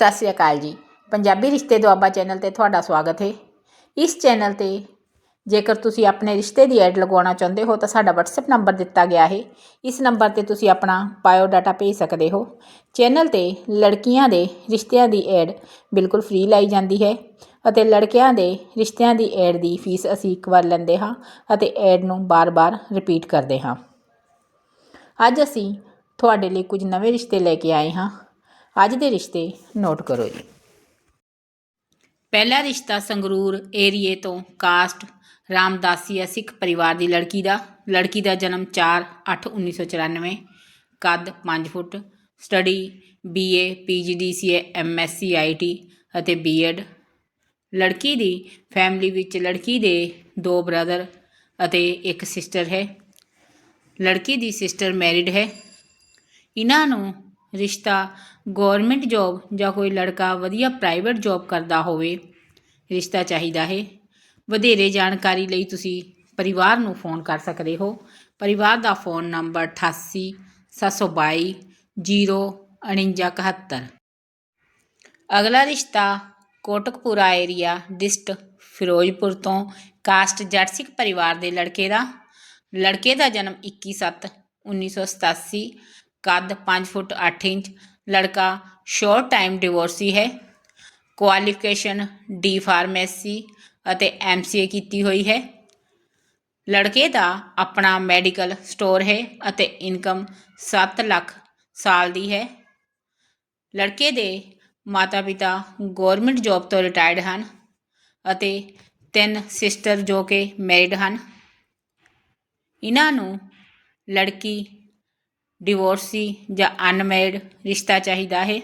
ਸਤਿ ਸ਼੍ਰੀ ਅਕਾਲ ਜੀ। ਪੰਜਾਬੀ ਰਿਸ਼ਤੇ ਦੁਆਬਾ ਚੈਨਲ ਤੇ ਤੁਹਾਡਾ ਸਵਾਗਤ ਹੈ। ਇਸ ਚੈਨਲ ਤੇ ਜੇਕਰ ਤੁਸੀਂ ਆਪਣੇ ਰਿਸ਼ਤੇ ਦੀ ਐਡ ਲਗਵਾਉਣਾ ਚਾਹੁੰਦੇ ਹੋ ਤਾਂ ਸਾਡਾ WhatsApp ਨੰਬਰ ਦਿੱਤਾ ਗਿਆ ਹੈ। ਇਸ ਨੰਬਰ ਤੇ ਤੁਸੀਂ ਆਪਣਾ ਬਾਇਓ ਡਾਟਾ ਭੇਜ ਸਕਦੇ ਹੋ। ਚੈਨਲ ਤੇ ਲੜਕੀਆਂ ਦੇ ਰਿਸ਼ਤਿਆਂ ਦੀ ਐਡ ਬਿਲਕੁਲ ਫ੍ਰੀ ਲਾਈ ਜਾਂਦੀ ਹੈ ਅਤੇ ਲੜਕਿਆਂ ਦੇ ਰਿਸ਼ਤਿਆਂ ਦੀ ਐਡ ਦੀ ਫੀਸ ਅਸੀਂ ਇੱਕ ਵਾਰ ਲੈਂਦੇ ਹਾਂ ਅਤੇ ਐਡ ਨੂੰ ਬਾਰ-ਬਾਰ ਰਿਪੀਟ ਕਰਦੇ ਹਾਂ। ਅੱਜ ਅਸੀਂ ਤੁਹਾਡੇ ਲਈ ਕੁਝ ਨਵੇਂ ਰਿਸ਼ਤੇ ਲੈ ਕੇ ਆਏ ਹਾਂ। ਅੱਜ ਦੇ ਰਿਸ਼ਤੇ ਨੋਟ ਕਰੋ ਜੀ। ਪਹਿਲਾ ਰਿਸ਼ਤਾ ਸੰਗਰੂਰ ਏਰੀਏ ਤੋਂ ਕਾਸਟ ਰਾਮਦਾਸੀਆ ਸਿੱਖ ਪਰਿਵਾਰ ਦੀ ਲੜਕੀ ਦਾ। ਲੜਕੀ ਦਾ ਜਨਮ 4/8/1994 ਕੱਦ 5 foot, study BA PGDCA MSc, IT ਅਤੇ ਬੀਐਡ। ਲੜਕੀ ਦੀ ਫੈਮਿਲੀ ਵਿੱਚ ਲੜਕੀ ਦੇ ਦੋ ਬ੍ਰਦਰ ਅਤੇ ਇੱਕ ਸਿਸਟਰ ਹੈ। ਲੜਕੀ ਦੀ ਸਿਸਟਰ ਮੈਰਿਡ ਹੈ। ਇਹਨਾਂ ਨੂੰ ਰਿਸ਼ਤਾ ਗਵਰਨਮੈਂਟ ਜੌਬ ਜਾਂ ਕੋਈ ਲੜਕਾ ਵਧੀਆ ਪ੍ਰਾਈਵੇਟ ਜੌਬ ਕਰਦਾ ਹੋਵੇ, ਰਿਸ਼ਤਾ ਚਾਹੀਦਾ ਹੈ। ਵਧੇਰੇ ਜਾਣਕਾਰੀ ਲਈ ਤੁਸੀਂ ਪਰਿਵਾਰ ਨੂੰ ਫੋਨ ਕਰ ਸਕਦੇ ਹੋ। ਪਰਿਵਾਰ ਦਾ ਫੋਨ ਨੰਬਰ 88 722 04971 ਅਗਲਾ ਰਿਸ਼ਤਾ ਕੋਟਕਪੂਰਾ ਏਰੀਆ ਡਿਸਟ ਫਿਰੋਜ਼ਪੁਰ ਤੋਂ ਕਾਸਟ ਜੱਟ ਸਿੱਖ ਪਰਿਵਾਰ ਦੇ ਲੜਕੇ ਦਾ। ਲੜਕੇ ਦਾ ਜਨਮ 21/7/1987 ਕੱਦ 5 ਫੁੱਟ 8 ਇੰਚ, ਲੜਕਾ ਸ਼ੋਰਟ ਟਾਈਮ ਡਿਵੋਰਸੀ ਹੈ। ਕੁਆਲੀਫਿਕੇਸ਼ਨ ਡੀ ਫਾਰਮੇਸੀ ਅਤੇ ਐਮਸੀਏ ਕੀਤੀ ਹੋਈ ਹੈ। ਲੜਕੇ ਦਾ ਆਪਣਾ ਮੈਡੀਕਲ ਸਟੋਰ ਹੈ ਅਤੇ ਇਨਕਮ 7 ਲੱਖ ਸਾਲ ਦੀ ਹੈ। ਲੜਕੇ ਦੇ ਮਾਤਾ-ਪਿਤਾ ਗਵਰਨਮੈਂਟ ਜੌਬ ਤੋਂ ਰਿਟਾਇਰਡ ਹਨ ਅਤੇ ਤਿੰਨ ਸਿਸਟਰ ਜੋ ਕਿ ਮੈਰਿਡ ਹਨ। ਇਹਨਾਂ ਨੂੰ ਲੜਕੀ ਡਿਵੋਰਸੀ ਜਾਂ ਅਨਮੈਰਿਡ ਰਿਸ਼ਤਾ ਚਾਹੀਦਾ ਹੈ?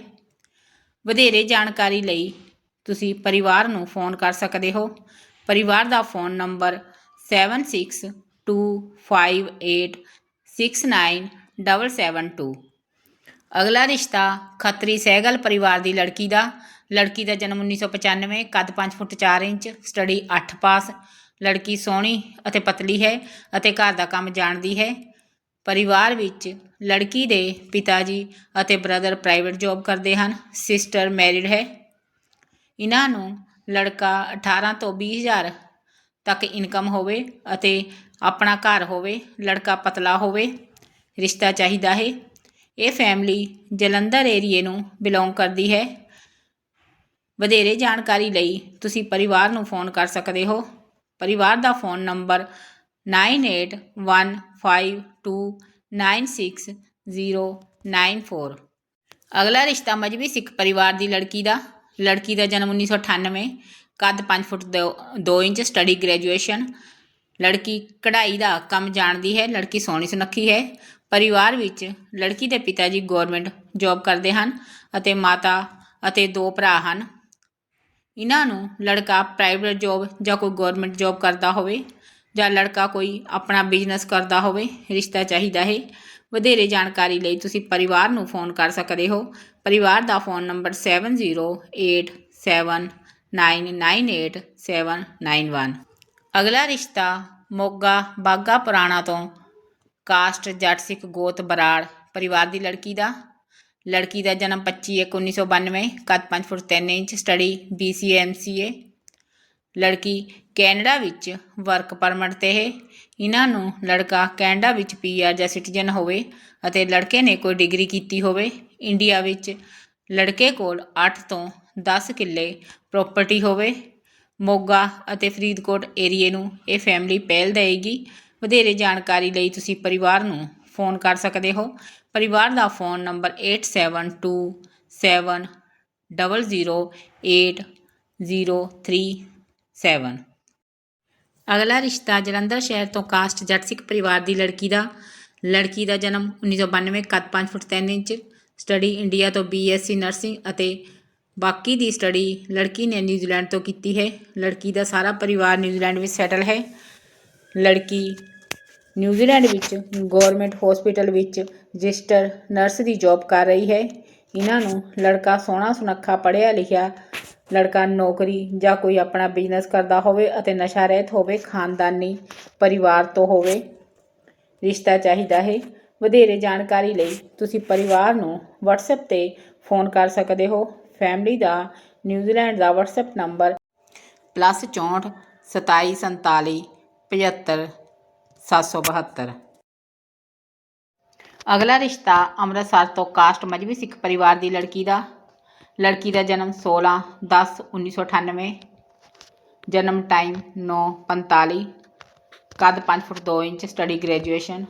ਵਧੇਰੇ ਜਾਣਕਾਰੀ ਲਈ ਤੁਸੀਂ ਪਰਿਵਾਰ ਨੂੰ ਫੋਨ ਕਰ ਸਕਦੇ ਹੋ। ਪਰਿਵਾਰ ਦਾ ਫੋਨ ਨੰਬਰ 7625869772 ਅਗਲਾ ਰਿਸ਼ਤਾ ਖੱਤਰੀ ਸਹਿਗਲ ਪਰਿਵਾਰ ਦੀ ਲੜਕੀ ਦਾ। ਲੜਕੀ ਦਾ ਜਨਮ 1995 ਕੱਦ 5 ਫੁੱਟ 4 ਇੰਚ, ਸਟੱਡੀ 8 ਪਾਸ। ਲੜਕੀ ਸੋਹਣੀ ਅਤੇ ਪਤਲੀ ਹੈ ਅਤੇ ਘਰ ਦਾ ਕੰਮ ਜਾਣਦੀ ਹੈ। ਪਰਿਵਾਰ ਵਿੱਚ ਲੜਕੀ ਦੇ ਪਿਤਾ ਜੀ ਅਤੇ ਬ੍ਰਦਰ ਪ੍ਰਾਈਵੇਟ ਜੌਬ ਕਰਦੇ ਹਨ, ਸਿਸਟਰ ਮੈਰਿਡ ਹੈ। ਇਹਨਾਂ ਨੂੰ ਲੜਕਾ 18 ਤੋਂ 20000 ਤੱਕ ਇਨਕਮ ਹੋਵੇ ਅਤੇ ਆਪਣਾ ਘਰ ਹੋਵੇ, ਲੜਕਾ ਪਤਲਾ ਹੋਵੇ, ਰਿਸ਼ਤਾ ਚਾਹੀਦਾ ਹੈ। ਇਹ ਫੈਮਿਲੀ ਜਲੰਧਰ ਏਰੀਏ ਨੂੰ ਬਿਲੋਂਗ ਕਰਦੀ ਹੈ। ਵਧੇਰੇ ਜਾਣਕਾਰੀ ਲਈ ਤੁਸੀਂ ਪਰਿਵਾਰ ਨੂੰ ਫੋਨ ਕਰ ਸਕਦੇ ਹੋ। ਪਰਿਵਾਰ ਦਾ ਫੋਨ ਨੰਬਰ 9812969094 ਅਗਲਾ ਰਿਸ਼ਤਾ ਮਜਬੀ ਸਿੱਖ ਪਰਿਵਾਰ ਦੀ ਲੜਕੀ ਦਾ। ਲੜਕੀ ਦਾ ਜਨਮ 1998 ਕੱਦ 5 ਫੁੱਟ 2 ਇੰਚ ਸਟੱਡੀ ਗ੍ਰੈਜੂਏਸ਼ਨ ਲੜਕੀ ਕਢਾਈ ਦਾ ਕੰਮ ਜਾਣਦੀ ਹੈ, ਲੜਕੀ ਸੋਹਣੀ ਸੁਨੱਖੀ ਹੈ। ਪਰਿਵਾਰ ਵਿੱਚ ਲੜਕੀ ਦੇ ਪਿਤਾ ਜੀ ਗਵਰਨਮੈਂਟ ਜੌਬ ਕਰਦੇ ਹਨ ਅਤੇ ਮਾਤਾ ਅਤੇ ਦੋ ਭਰਾ ਹਨ। ਇਹਨਾਂ ਨੂੰ ਲੜਕਾ ਪ੍ਰਾਈਵੇਟ ਜੌਬ ਜਾਂ ਕੋਈ ਗਵਰਨਮੈਂਟ ਜੌਬ ਕਰਦਾ ਹੋਵੇ। ਜਾਂ ਲੜਕਾ ਕੋਈ ਆਪਣਾ ਬਿਜ਼ਨਸ ਕਰਦਾ ਹੋਵੇ, ਰਿਸ਼ਤਾ ਚਾਹੀਦਾ ਹੈ, ਵਧੇਰੇ ਜਾਣਕਾਰੀ ਲਈ ਤੁਸੀਂ ਪਰਿਵਾਰ ਨੂੰ ਫੋਨ ਕਰ ਸਕਦੇ ਹੋ। ਪਰਿਵਾਰ ਦਾ ਫੋਨ ਨੰਬਰ 7087989791 ਅਗਲਾ ਰਿਸ਼ਤਾ ਮੋਗਾ ਬਾਗਾ ਪੁਰਾਣਾ ਤੋਂ ਕਾਸਟ ਜੱਟ ਸਿੱਖ ਗੋਤ ਬਰਾੜ ਪਰਿਵਾਰ ਦੀ ਲੜਕੀ ਦਾ। ਲੜਕੀ ਦਾ ਜਨਮ 25/1/1992 ਕੱਦ 5 foot 3 inch study BCA MCA ਲੜਕੀ ਕੈਨੇਡਾ ਵਿੱਚ ਵਰਕ ਪਰਮਿਟ ਤੇ ਹੈ। ਇਹਨਾਂ ਨੂੰ ਲੜਕਾ ਕੈਨੇਡਾ ਵਿੱਚ ਪੀਆਰ ਜਾਂ ਸਿਟੀਜ਼ਨ ਹੋਵੇ ਅਤੇ ਲੜਕੇ ਨੇ ਕੋਈ ਡਿਗਰੀ ਕੀਤੀ ਹੋਵੇ। ਇੰਡੀਆ ਵਿੱਚ ਲੜਕੇ ਕੋਲ 8 ਤੋਂ 10 ਕਿੱਲੇ ਪ੍ਰਾਪਰਟੀ ਹੋਵੇ। ਮੋਗਾ ਅਤੇ ਫਰੀਦਕੋਟ ਏਰੀਏ ਨੂੰ ਇਹ ਫੈਮਿਲੀ ਪਹਿਲ ਦੇਏਗੀ ਵਧੇਰੇ ਜਾਣਕਾਰੀ ਲਈ ਤੁਸੀਂ ਪਰਿਵਾਰ ਨੂੰ ਫੋਨ ਕਰ ਸਕਦੇ ਹੋ। ਪਰਿਵਾਰ ਦਾ ਫੋਨ ਨੰਬਰ 8727008037 ਅਗਲਾ ਰਿਸ਼ਤਾ ਜਲੰਧਰ ਸ਼ਹਿਰ ਤੋਂ ਕਾਸਟ ਜੱਟ ਸਿੱਖ ਪਰਿਵਾਰ ਦੀ ਲੜਕੀ ਦਾ। ਲੜਕੀ ਦਾ ਜਨਮ 1992 ਕੱਦ 5 ਫੁੱਟ 3 ਇੰਚ, ਸਟੱਡੀ ਇੰਡੀਆ ਤੋਂ ਬੀਐਸਸੀ ਨਰਸਿੰਗ ਅਤੇ ਬਾਕੀ ਦੀ ਸਟੱਡੀ ਲੜਕੀ ਨੇ ਨਿਊਜ਼ੀਲੈਂਡ ਤੋਂ ਕੀਤੀ ਹੈ। ਲੜਕੀ ਦਾ ਸਾਰਾ ਪਰਿਵਾਰ ਨਿਊਜ਼ੀਲੈਂਡ ਵਿੱਚ ਸੈਟਲ ਹੈ। ਲੜਕੀ ਨਿਊਜ਼ੀਲੈਂਡ ਵਿੱਚ ਗਵਰਨਮੈਂਟ ਹਸਪੀਟਲ ਵਿੱਚ ਰਜਿਸਟਰ ਨਰਸ ਦੀ ਜੌਬ ਕਰ ਰਹੀ ਹੈ। ਇਹਨਾਂ ਨੂੰ ਲੜਕਾ ਸੋਹਣਾ ਸੁਨੱਖਾ ਪੜ੍ਹਿਆ ਲਿਖਿਆ ਲੜਕਾ ਨੌਕਰੀ ਜਾਂ ਕੋਈ ਆਪਣਾ ਬਿਜ਼ਨਸ ਕਰਦਾ ਹੋਵੇ ਅਤੇ ਨਸ਼ਾ ਰਹਿਤ ਹੋਵੇ, ਖਾਨਦਾਨੀ ਪਰਿਵਾਰ ਤੋਂ ਹੋਵੇ, ਰਿਸ਼ਤਾ ਚਾਹੀਦਾ ਹੈ। ਵਧੇਰੇ ਜਾਣਕਾਰੀ ਲਈ ਤੁਸੀਂ ਪਰਿਵਾਰ ਨੂੰ WhatsApp ਤੇ ਫੋਨ ਕਰ ਸਕਦੇ ਹੋ। ਫੈਮਿਲੀ ਦਾ ਨਿਊਜ਼ੀਲੈਂਡ ਦਾ WhatsApp ਨੰਬਰ +64 2747 75 772 ਅਗਲਾ ਰਿਸ਼ਤਾ ਅੰਮ੍ਰਿਤਸਰ ਤੋਂ ਕਾਸਟ ਮਜਬੀ ਸਿੱਖ ਪਰਿਵਾਰ ਦੀ ਲੜਕੀ ਦਾ ਲੜਕੀ ਦਾ ਜਨਮ 16 10 1998 ਜਨਮ ਟਾਈਮ 9:45 ਕੱਦ 5 ਫੁੱਟ 2 ਇੰਚ ਸਟੱਡੀ ਗ੍ਰੈਜੂਏਸ਼ਨ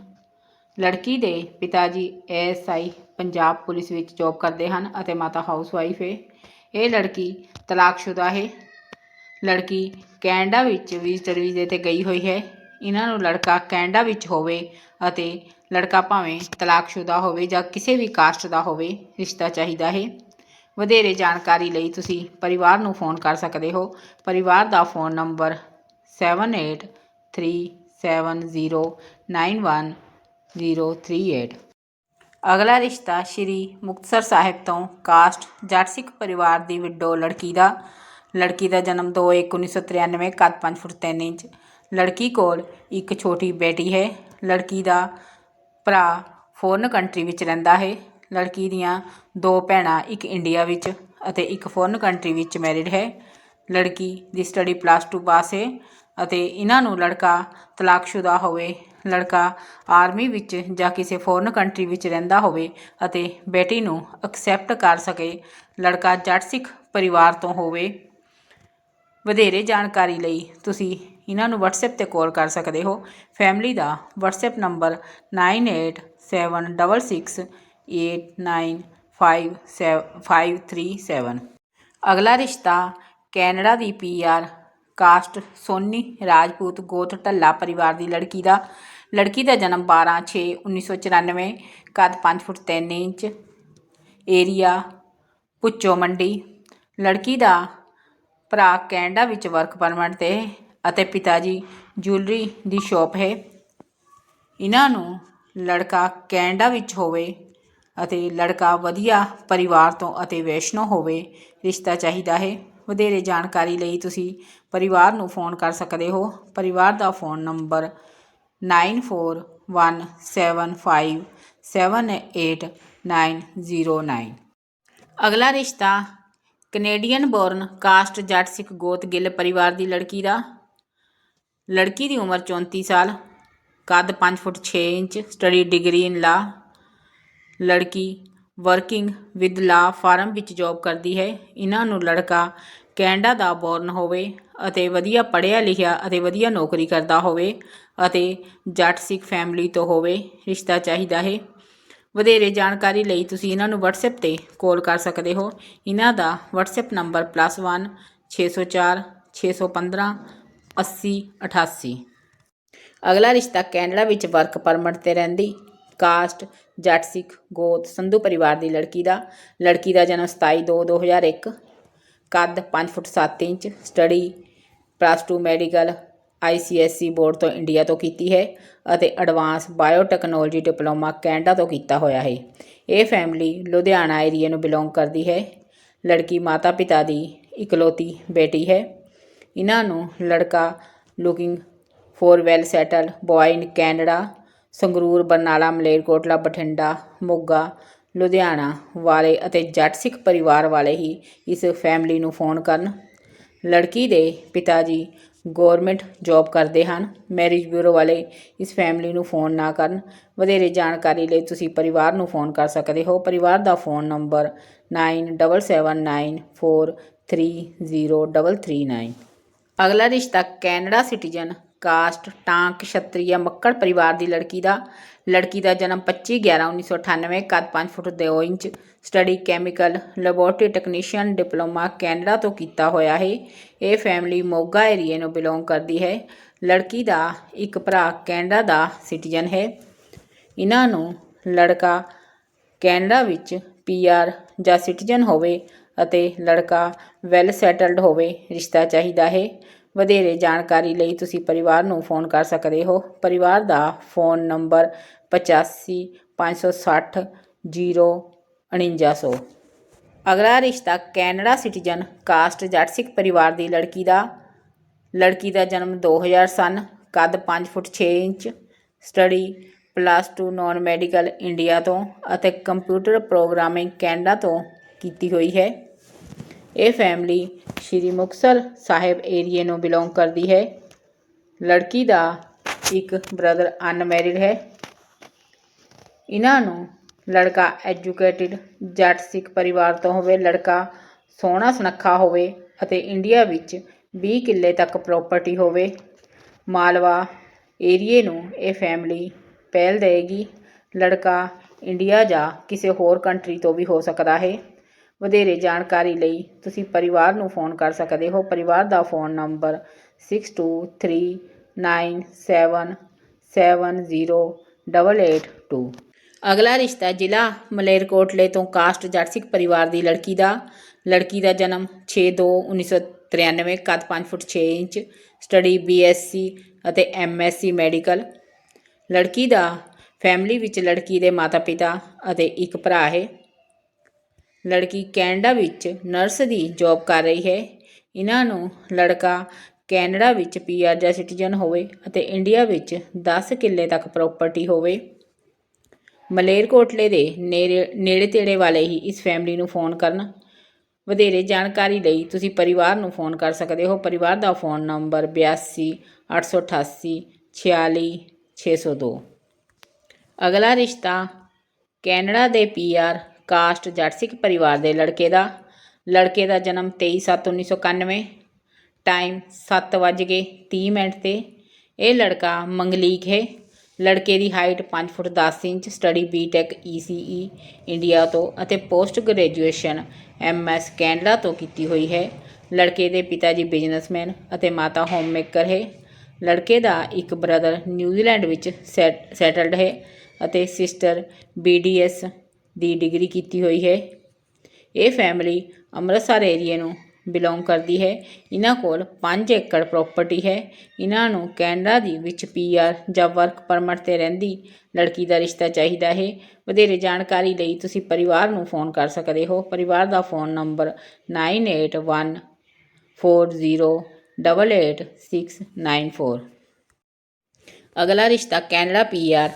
ਲੜਕੀ ਦੇ ਪਿਤਾ ਜੀ ਐਸਆਈ ਪੰਜਾਬ ਪੁਲਿਸ ਵਿੱਚ ਜੌਬ ਕਰਦੇ ਹਨ ਅਤੇ ਮਾਤਾ ਹਾਊਸਵਾਈਫ ਹੈ ਇਹ ਲੜਕੀ ਤਲਾਕਸ਼ੁਦਾ ਹੈ। ਲੜਕੀ ਕੈਨੇਡਾ ਵਿੱਚ ਵਿਜ਼ਟਰ ਵੀਜ਼ੇ ਤੇ ਗਈ ਹੋਈ ਹੈ। ਇਹਨਾਂ ਨੂੰ ਲੜਕਾ ਕੈਨੇਡਾ ਵਿੱਚ ਹੋਵੇ ਅਤੇ ਲੜਕਾ ਭਾਵੇਂ ਤਲਾਕਸ਼ੁਦਾ ਹੋਵੇ ਜਾਂ ਕਿਸੇ ਵੀ ਕਾਸਟ ਦਾ ਹੋਵੇ, ਰਿਸ਼ਤਾ ਚਾਹੀਦਾ ਹੈ। ਵਧੇਰੇ ਜਾਣਕਾਰੀ ਲਈ ਤੁਸੀਂ ਪਰਿਵਾਰ ਨੂੰ ਫੋਨ ਕਰ ਸਕਦੇ ਹੋ। ਪਰਿਵਾਰ ਦਾ ਫੋਨ ਨੰਬਰ 7837091038 ਅਗਲਾ ਰਿਸ਼ਤਾ ਸ਼੍ਰੀ ਮੁਕਤਸਰ ਸਾਹਿਬ ਤੋਂ ਕਾਸਟ ਜੱਟ ਸਿੱਖ ਪਰਿਵਾਰ ਦੀ ਵਿਡੋ ਲੜਕੀ ਦਾ। ਲੜਕੀ ਦਾ ਜਨਮ 2/1/1993 ਕੱਦ 5 ਫੁੱਟ 3 ਇੰਚ। ਲੜਕੀ ਕੋਲ ਇੱਕ ਛੋਟੀ ਬੇਟੀ ਹੈ। ਲੜਕੀ ਦਾ ਭਰਾ ਫੋਰਨ ਕੰਟਰੀ ਵਿੱਚ ਰਹਿੰਦਾ ਹੈ। ਲੜਕੀ ਦੀਆਂ ਦੋ ਭੈਣਾਂ, ਇੱਕ ਇੰਡੀਆ ਵਿੱਚ ਅਤੇ ਇੱਕ ਫੋਰਨ ਕੰਟਰੀ ਵਿੱਚ ਮੈਰਿਡ ਹੈ। ਲੜਕੀ ਦੀ ਸਟੱਡੀ ਪਲੱਸ 2 ਪਾਸ ਹੈ ਅਤੇ ਇਹਨਾਂ ਨੂੰ ਲੜਕਾ ਤਲਾਕਸ਼ੁਦਾ ਹੋਵੇ, ਲੜਕਾ ਆਰਮੀ ਵਿੱਚ ਜਾਂ ਕਿਸੇ ਫੋਰਨ ਕੰਟਰੀ ਵਿੱਚ ਰਹਿੰਦਾ ਹੋਵੇ ਅਤੇ ਬੇਟੀ ਨੂੰ ਐਕਸੈਪਟ ਕਰ ਸਕੇ, ਲੜਕਾ ਜੱਟ ਸਿੱਖ ਪਰਿਵਾਰ ਤੋਂ ਹੋਵੇ। ਵਧੇਰੇ ਜਾਣਕਾਰੀ ਲਈ ਤੁਸੀਂ ਇਹਨਾਂ ਨੂੰ WhatsApp ਤੇ ਕਾਲ ਕਰ ਸਕਦੇ ਹੋ। ਫੈਮਿਲੀ ਦਾ WhatsApp ਨੰਬਰ 9876895537 ਅਗਲਾ ਰਿਸ਼ਤਾ ਕੈਨੇਡਾ ਦੀ ਪੀਆਰ ਕਾਸਟ ਸੋਨੀ ਰਾਜਪੂਤ ਗੋਤ ਢੱਲਾ ਪਰਿਵਾਰ ਦੀ ਲੜਕੀ ਦਾ। ਲੜਕੀ ਦਾ ਜਨਮ 12/6/1994 ਕੱਦ 5 ਫੁੱਟ 3 ਇੰਚ, ਏਰੀਆ ਪੁੱਚੋ ਮੰਡੀ। ਲੜਕੀ ਦਾ ਭਰਾ ਕੈਨੇਡਾ ਵਿੱਚ ਵਰਕ ਪਰਮਿਟ ਤੇ ਅਤੇ ਪਿਤਾ ਜੀ ਜੁਐਲਰੀ ਦੀ ਸ਼ਾਪ ਹੈ। ਇਹਨਾਂ ਨੂੰ ਲੜਕਾ ਕੈਨੇਡਾ ਵਿੱਚ ਹੋਵੇ ਅਤੇ ਲੜਕਾ ਵਧੀਆ ਪਰਿਵਾਰ ਤੋਂ ਅਤੇ ਵੈਸ਼ਨੋ ਹੋਵੇ, ਰਿਸ਼ਤਾ ਚਾਹੀਦਾ ਹੈ। ਵਧੇਰੇ ਜਾਣਕਾਰੀ ਲਈ ਤੁਸੀਂ ਪਰਿਵਾਰ ਨੂੰ ਫੋਨ ਕਰ ਸਕਦੇ ਹੋ। ਪਰਿਵਾਰ ਦਾ ਫੋਨ ਨੰਬਰ 9417578909 ਅਗਲਾ ਰਿਸ਼ਤਾ ਕੈਨੇਡੀਅਨ ਬੋਰਨ ਕਾਸਟ ਜੱਟ ਸਿੱਖ ਗੋਤ ਗਿੱਲ ਪਰਿਵਾਰ ਦੀ ਲੜਕੀ ਦਾ। ਲੜਕੀ ਦੀ ਉਮਰ 34 ਸਾਲ, ਕੱਦ 5 foot 6 inch, study degree in law. ਲੜਕੀ ਵਰਕਿੰਗ ਵਿਦ ਲਾ ਫਾਰਮ ਵਿੱਚ ਜੌਬ ਕਰਦੀ ਹੈ। ਇਹਨਾਂ ਨੂੰ ਲੜਕਾ ਕੈਨੇਡਾ ਦਾ ਬੋਰਨ ਹੋਵੇ ਅਤੇ ਵਧੀਆ ਪੜ੍ਹਿਆ ਲਿਖਿਆ ਅਤੇ ਵਧੀਆ ਨੌਕਰੀ ਕਰਦਾ ਹੋਵੇ ਅਤੇ ਜੱਟ ਸਿੱਖ ਫੈਮਿਲੀ ਤੋਂ ਹੋਵੇ ਰਿਸ਼ਤਾ ਚਾਹੀਦਾ ਹੈ। ਵਧੇਰੇ ਜਾਣਕਾਰੀ ਲਈ ਤੁਸੀਂ ਇਹਨਾਂ ਨੂੰ WhatsApp ਤੇ ਕਾਲ ਕਰ ਸਕਦੇ ਹੋ। ਇਹਨਾਂ ਦਾ WhatsApp ਨੰਬਰ +1 604 615 80 88 ਅਗਲਾ ਰਿਸ਼ਤਾ ਕੈਨੇਡਾ ਵਿੱਚ ਵਰਕ ਪਰਮਿਟ ਤੇ ਰਹਿੰਦੀ। ਕਾਸਟ ਜੱਟ ਸਿੱਖ, ਗੋਤ, ਸੰਧੂ ਪਰਿਵਾਰ ਦੀ ਲੜਕੀ ਦਾ ਲੜਕੀ ਦਾ ਜਨਮ 27 2 2001 ਕੱਦ 5 foot 7 inch, study plus 2 medical ICSC board ਤੋਂ ਇੰਡੀਆ ਤੋਂ ਕੀਤੀ ਹੈ ਅਤੇ ਐਡਵਾਂਸ ਬਾਇਓਟੈਕਨੋਲੋਜੀ ਡਿਪਲੋਮਾ ਕੈਨੇਡਾ ਤੋਂ ਕੀਤਾ ਹੋਇਆ ਹੈ। ਇਹ ਫੈਮਿਲੀ ਲੁਧਿਆਣਾ ਏਰੀਆ ਨੂੰ ਬਿਲੋਂਗ ਕਰਦੀ ਹੈ। ਲੜਕੀ ਮਾਤਾ ਪਿਤਾ ਦੀ ਇਕਲੌਤੀ ਬੇਟੀ ਹੈ। ਇਹਨਾਂ ਨੂੰ ਲੜਕਾ looking for well settled boy in Canada Sangrur Barnala Malerkotla Bathinda Moga Ludhiana ਵਾਲੇ ਅਤੇ ਜੱਟ ਸਿੱਖ ਪਰਿਵਾਰ ਵਾਲੇ ਹੀ ਇਸ ਫੈਮਿਲੀ ਨੂੰ ਫੋਨ ਕਰਨ ਲੜਕੀ ਦੇ ਪਿਤਾ ਜੀ ਗਵਰਨਮੈਂਟ ਜੌਬ ਕਰਦੇ ਹਨ ਮੈਰਿਜ ਬਿਊਰੋ ਵਾਲੇ ਇਸ ਫੈਮਿਲੀ ਨੂੰ ਫੋਨ ਨਾ ਕਰਨ ਵਧੇਰੇ ਜਾਣਕਾਰੀ ਲਈ ਤੁਸੀਂ ਪਰਿਵਾਰ ਨੂੰ ਫੋਨ ਕਰ ਸਕਦੇ ਹੋ ਪਰਿਵਾਰ ਦਾ ਫੋਨ ਨੰਬਰ 9779430339 ਅਗਲਾ ਰਿਸ਼ਤਾ Canada citizen caste, Tank Chhatriya Makkar ਪਰਿਵਾਰ ਦੀ ਲੜਕੀ ਦਾ ਲੜਕੀ ਦਾ ਜਨਮ 25/11/1998 ਕੱਦ 5 foot 2 inch, study chemical, laboratory technician, diploma Canada ਤੋਂ ਕੀਤਾ ਹੋਇਆ ਹੈ। ਇਹ ਫੈਮਿਲੀ ਮੋਗਾ ਏਰੀਏ ਨੂੰ ਬਿਲੋਂਗ ਕਰਦੀ ਹੈ। ਲੜਕੀ ਦਾ ਇੱਕ ਭਰਾ ਕੈਨੇਡਾ ਦਾ ਸਿਟੀਜ਼ਨ ਹੈ। ਇਹਨਾਂ ਨੂੰ ਲੜਕਾ ਕੈਨੇਡਾ ਵਿੱਚ ਪੀਆਰ ਜਾਂ ਸਿਟੀਜ਼ਨ ਹੋਵੇ ਅਤੇ ਲੜਕਾ ਵੈਲ ਸੈਟਲਡ ਹੋਵੇ ਰਿਸ਼ਤਾ ਚਾਹੀਦਾ ਹੈ। ਵਧੇਰੇ ਜਾਣਕਾਰੀ ਲਈ ਤੁਸੀਂ ਪਰਿਵਾਰ ਨੂੰ ਫੋਨ ਕਰ ਸਕਦੇ ਹੋ। ਪਰਿਵਾਰ ਦਾ ਫੋਨ ਨੰਬਰ 85 560 04900 ਅਗਲਾ ਰਿਸ਼ਤਾ ਕੈਨੇਡਾ ਸਿਟੀਜ਼ਨ ਕਾਸਟ ਜੱਟ ਸਿੱਖ ਪਰਿਵਾਰ ਦੀ ਲੜਕੀ ਦਾ। ਲੜਕੀ ਦਾ ਜਨਮ 2000 ਸਨ, ਕੱਦ 5 foot 6 inch, study plus 2 non medical India ਤੋਂ ਅਤੇ ਕੰਪਿਊਟਰ ਪ੍ਰੋਗਰਾਮਿੰਗ ਕੈਨੇਡਾ ਤੋਂ ਕੀਤੀ ਹੋਈ ਹੈ। ਇਹ ਫੈਮਿਲੀ ਸ਼੍ਰੀ ਮੁਕਤਸਰ ਸਾਹਿਬ ਏਰੀਏ ਨੂੰ ਬਿਲੋਂਗ ਕਰਦੀ ਹੈ। ਲੜਕੀ ਦਾ ਇੱਕ ਬ੍ਰਦਰ ਅਨਮੈਰਿਡ ਹੈ। ਇਹਨਾਂ ਨੂੰ ਲੜਕਾ ਐਜੂਕੇਟਿਡ ਜੱਟ ਸਿੱਖ ਪਰਿਵਾਰ ਤੋਂ ਹੋਵੇ, ਲੜਕਾ ਸੋਹਣਾ ਸੁਨੱਖਾ ਹੋਵੇ ਅਤੇ ਇੰਡੀਆ ਵਿੱਚ 20 ਕਿੱਲੇ ਤੱਕ ਪ੍ਰਾਪਰਟੀ ਹੋਵੇ, ਮਾਲਵਾ ਏਰੀਏ ਨੂੰ ਇਹ ਫੈਮਿਲੀ ਪਹਿਲ ਦੇਗੀ ਲੜਕਾ ਇੰਡੀਆ ਜਾਂ ਕਿਸੇ ਹੋਰ ਕੰਟਰੀ ਤੋਂ ਵੀ ਹੋ ਸਕਦਾ ਹੈ। ਵਧੇਰੇ ਜਾਣਕਾਰੀ ਲਈ ਤੁਸੀਂ ਪਰਿਵਾਰ ਨੂੰ ਫੋਨ ਕਰ ਸਕਦੇ ਹੋ। ਪਰਿਵਾਰ ਦਾ ਫੋਨ ਨੰਬਰ 6239770882 ਅਗਲਾ ਰਿਸ਼ਤਾ ਜ਼ਿਲ੍ਹਾ ਮਲੇਰਕੋਟਲੇ ਤੋਂ ਕਾਸਟ ਜੱਟ ਸਿੱਖ ਪਰਿਵਾਰ ਦੀ ਲੜਕੀ ਦਾ। ਲੜਕੀ ਦਾ ਜਨਮ 6/2/1993 ਕੱਦ 5 ਫੁੱਟ 6 ਇੰਚ, ਸਟੱਡੀ ਬੀਐਸਸੀ ਅਤੇ ਐਮਐਸਸੀ ਮੈਡੀਕਲ। ਲੜਕੀ ਦਾ ਫੈਮਿਲੀ ਵਿੱਚ ਲੜਕੀ ਦੇ ਮਾਤਾ-ਪਿਤਾ ਅਤੇ ਇੱਕ ਭਰਾ ਹੈ। ਲੜਕੀ ਕੈਨੇਡਾ ਵਿੱਚ ਨਰਸ ਦੀ ਜੌਬ ਕਰ ਰਹੀ ਹੈ। ਇਹਨਾਂ ਨੂੰ ਲੜਕਾ ਕੈਨੇਡਾ ਵਿੱਚ ਪੀਆਰ ਜਾਂ ਸਿਟੀਜ਼ਨ ਹੋਵੇ ਅਤੇ ਇੰਡੀਆ ਵਿੱਚ 10 ਕਿੱਲੇ ਤੱਕ ਪ੍ਰਾਪਰਟੀ ਹੋਵੇ। ਮਲੇਰਕੋਟਲੇ ਦੇ ਨੇੜੇ ਨੇੜੇ ਤੇੜੇ ਵਾਲੇ ਹੀ ਇਸ ਫੈਮਿਲੀ ਨੂੰ ਫੋਨ ਕਰਨ। ਵਧੇਰੇ ਜਾਣਕਾਰੀ ਲਈ ਤੁਸੀਂ ਪਰਿਵਾਰ ਨੂੰ ਫੋਨ ਕਰ ਸਕਦੇ ਹੋ। ਪਰਿਵਾਰ ਦਾ ਫੋਨ ਨੰਬਰ 82 888 46 602 ਅਗਲਾ ਰਿਸ਼ਤਾ ਕੈਨੇਡਾ ਦੇ ਪੀਆਰ ਕਾਸਟ ਜੱਟ ਸਿੱਖ ਪਰਿਵਾਰ ਦੇ ਲੜਕੇ ਦਾ। ਲੜਕੇ ਦਾ ਜਨਮ 23/7/1991 ਟਾਈਮ 7:30 ਮਿੰਟ ਤੇ। ਇਹ ਲੜਕਾ ਮੰਗਲੀਕ ਹੈ। ਲੜਕੇ ਦੀ height 5 foot 10 inch, study BTech ECE India ਤੋਂ ਅਤੇ ਪੋਸਟ ਗ੍ਰੈਜੂਏਸ਼ਨ ਐਮਐਸ ਕੈਨੇਡਾ ਤੋਂ ਕੀਤੀ ਹੋਈ ਹੈ। ਲੜਕੇ ਦੇ ਪਿਤਾ ਜੀ ਬਿਜ਼ਨਸਮੈਨ ਅਤੇ ਮਾਤਾ ਹੋਮਮੇਕਰ ਹੈ। ਲੜਕੇ ਦਾ ਇੱਕ ਬ੍ਰਦਰ ਨਿਊਜ਼ੀਲੈਂਡ ਵਿੱਚ ਸੈਟਲਡ ਹੈ ਅਤੇ ਸਿਸਟਰ ਬੀਡੀਐਸ ਦੀ ਡਿਗਰੀ ਕੀਤੀ ਹੋਈ ਹੈ। ਇਹ ਫੈਮਿਲੀ ਅੰਮ੍ਰਿਤਸਰ ਏਰੀਏ ਨੂੰ ਬਿਲੋਂਗ ਕਰਦੀ ਹੈ। ਇਹਨਾਂ ਕੋਲ 5 ਏਕੜ ਪ੍ਰਾਪਰਟੀ ਹੈ। ਇਹਨਾਂ ਨੂੰ ਕੈਨੇਡਾ ਦੀ ਵਿੱਚ ਪੀਆਰ ਜਾਂ ਵਰਕ ਪਰਮਿਟ ਤੇ ਰਹਿੰਦੀ ਲੜਕੀ ਦਾ ਰਿਸ਼ਤਾ ਚਾਹੀਦਾ ਹੈ। ਵਧੇਰੇ ਜਾਣਕਾਰੀ ਲਈ ਤੁਸੀਂ ਪਰਿਵਾਰ ਨੂੰ ਫੋਨ ਕਰ ਸਕਦੇ ਹੋ। ਪਰਿਵਾਰ ਦਾ ਫੋਨ ਨੰਬਰ 9814088694 ਅਗਲਾ ਰਿਸ਼ਤਾ ਕੈਨੇਡਾ ਪੀਆਰ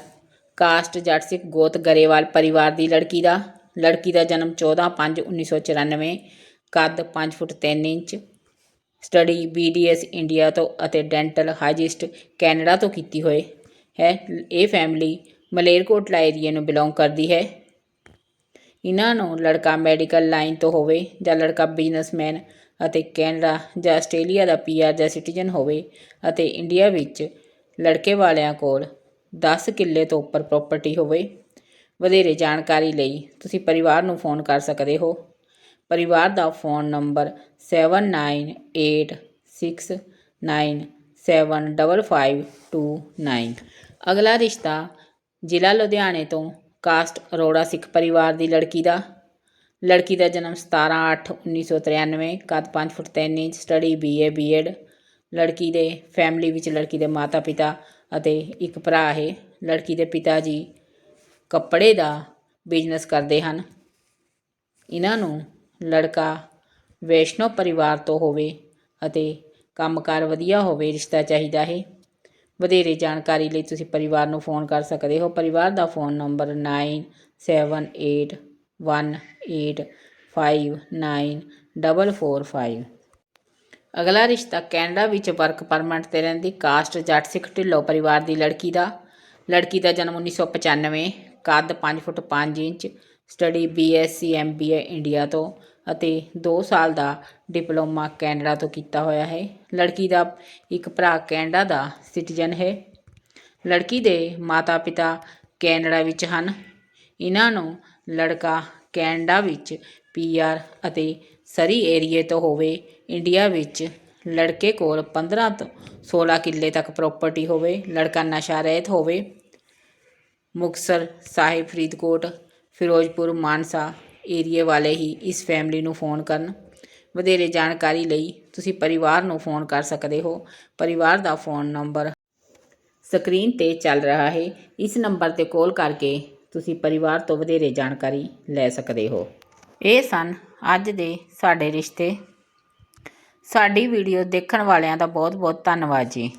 ਕਾਸਟ ਜੱਟ ਸਿੱਖ ਗੋਤ ਗਰੇਵਾਲ ਪਰਿਵਾਰ ਦੀ ਲੜਕੀ ਦਾ। ਲੜਕੀ ਦਾ ਜਨਮ 14/5/1994 ਕੱਦ 5 foot 3 inch, study BDS India ਤੋਂ ਅਤੇ ਡੈਂਟਲ ਹਾਈਜਿਸਟ ਕੈਨੇਡਾ ਤੋਂ ਕੀਤੀ ਹੋਏ ਹੈ। ਇਹ ਫੈਮਿਲੀ ਮਲੇਰਕੋਟਲਾ ਏਰੀਆ ਨੂੰ ਬਿਲੋਂਗ ਕਰਦੀ ਹੈ। ਇਹਨਾਂ ਨੂੰ ਲੜਕਾ ਮੈਡੀਕਲ ਲਾਈਨ ਤੋਂ ਹੋਵੇ ਜਾਂ ਲੜਕਾ ਬਿਜ਼ਨਸਮੈਨ ਅਤੇ ਕੈਨੇਡਾ ਜਾਂ ਆਸਟ੍ਰੇਲੀਆ ਦਾ ਪੀਆਰ ਜਾਂ ਸਿਟੀਜ਼ਨ ਹੋਵੇ ਅਤੇ ਇੰਡੀਆ ਵਿੱਚ ਲੜਕੇ ਵਾਲਿਆਂ ਕੋਲ 10 ਕਿੱਲੇ ਤੋਂ ਉੱਪਰ ਪ੍ਰਾਪਰਟੀ ਹੋਵੇ, ਵਧੇਰੇ ਜਾਣਕਾਰੀ ਲਈ ਤੁਸੀਂ ਪਰਿਵਾਰ ਨੂੰ ਫੋਨ ਕਰ ਸਕਦੇ ਹੋ। ਪਰਿਵਾਰ ਦਾ ਫੋਨ ਨੰਬਰ 7986975529 ਅਗਲਾ ਰਿਸ਼ਤਾ ਜ਼ਿਲ੍ਹਾ ਲੁਧਿਆਣੇ ਤੋਂ ਕਾਸਟ ਅਰੋੜਾ ਸਿੱਖ ਪਰਿਵਾਰ ਦੀ ਲੜਕੀ ਦਾ। ਲੜਕੀ ਦਾ ਜਨਮ 17/8/1993 ਕੱਦ 5 foot 3 inch study BA BEd ਲੜਕੀ ਦੇ ਫੈਮਿਲੀ ਵਿੱਚ ਲੜਕੀ ਦੇ ਮਾਤਾ-ਪਿਤਾ ਅਤੇ ਇੱਕ ਭਰਾ ਹੈ ਲੜਕੀ ਦੇ ਪਿਤਾ ਜੀ ਕੱਪੜੇ ਦਾ ਬਿਜ਼ਨਸ ਕਰਦੇ ਹਨ ਇਹਨਾਂ ਨੂੰ ਲੜਕਾ ਵੈਸ਼ਨੋ ਪਰਿਵਾਰ ਤੋਂ ਹੋਵੇ ਅਤੇ ਕੰਮਕਾਰ ਵਧੀਆ ਹੋਵੇ ਰਿਸ਼ਤਾ ਚਾਹੀਦਾ ਹੈ ਵਧੇਰੇ ਜਾਣਕਾਰੀ ਲਈ ਤੁਸੀਂ ਪਰਿਵਾਰ ਨੂੰ ਫੋਨ ਕਰ ਸਕਦੇ ਹੋ ਪਰਿਵਾਰ ਦਾ ਫੋਨ ਨੰਬਰ 9781859445 ਅਗਲਾ ਰਿਸ਼ਤਾ ਕੈਨੇਡਾ ਵਿੱਚ ਵਰਕ ਪਰਮਿਟ ਤੇ ਰਹਿੰਦੀ ਕਾਸਟ ਜੱਟ ਸਿੱਖ ਢਿੱਲੋਂ ਪਰਿਵਾਰ ਦੀ ਲੜਕੀ ਦਾ। ਲੜਕੀ ਦਾ ਜਨਮ 1995 ਕੱਦ 5 foot 5 inch study BSc MBA India ਤੋਂ ਅਤੇ 2 ਸਾਲ ਦਾ ਡਿਪਲੋਮਾ ਕੈਨੇਡਾ ਤੋਂ ਕੀਤਾ ਹੋਇਆ ਹੈ। ਲੜਕੀ ਦਾ ਇੱਕ ਭਰਾ ਕੈਨੇਡਾ ਦਾ ਸਿਟੀਜ਼ਨ ਹੈ। ਲੜਕੀ ਦੇ ਮਾਤਾ-ਪਿਤਾ ਕੈਨੇਡਾ ਵਿੱਚ ਹਨ। ਇਹਨਾਂ ਨੂੰ ਲੜਕਾ ਕੈਨੇਡਾ ਵਿੱਚ ਪੀਆਰ ਅਤੇ ਸਰੀ ਏਰੀਏ ਤੋਂ ਹੋਵੇ ਇੰਡੀਆ ਵਿੱਚ ਲੜਕੇ ਕੋਲ 15 ਤੋਂ 16 ਕਿੱਲੇ ਤੱਕ ਪ੍ਰੋਪਰਟੀ ਹੋਵੇ, ਲੜਕਾ ਨਸ਼ਾ ਰਹਿਤ ਹੋਵੇ। ਮੁਕਤਸਰ ਸਾਹਿਬ, ਫਰੀਦਕੋਟ, ਫਿਰੋਜ਼ਪੁਰ, ਮਾਨਸਾ ਏਰੀਏ ਵਾਲੇ ਹੀ ਇਸ ਫੈਮਿਲੀ ਨੂੰ ਫੋਨ ਕਰਨ। ਵਧੇਰੇ ਜਾਣਕਾਰੀ ਲਈ ਤੁਸੀਂ ਪਰਿਵਾਰ ਨੂੰ ਫੋਨ ਕਰ ਸਕਦੇ ਹੋ। ਪਰਿਵਾਰ ਦਾ ਫੋਨ ਨੰਬਰ ਸਕਰੀਨ ਤੇ ਚੱਲ ਰਿਹਾ ਹੈ। ਇਸ ਨੰਬਰ ਤੇ ਕਾਲ ਕਰਕੇ ਤੁਸੀਂ ਪਰਿਵਾਰ ਤੋਂ ਵਧੇਰੇ ਜਾਣਕਾਰੀ ਲੈ ਸਕਦੇ ਹੋ। ਇਹ ਸਨ ਅੱਜ ਦੇ ਸਾਡੇ ਰਿਸ਼ਤੇ। ਸਾਡੀ ਵੀਡੀਓ ਦੇਖਣ ਵਾਲਿਆਂ ਦਾ ਬਹੁਤ ਬਹੁਤ ਧੰਨਵਾਦ ਜੀ।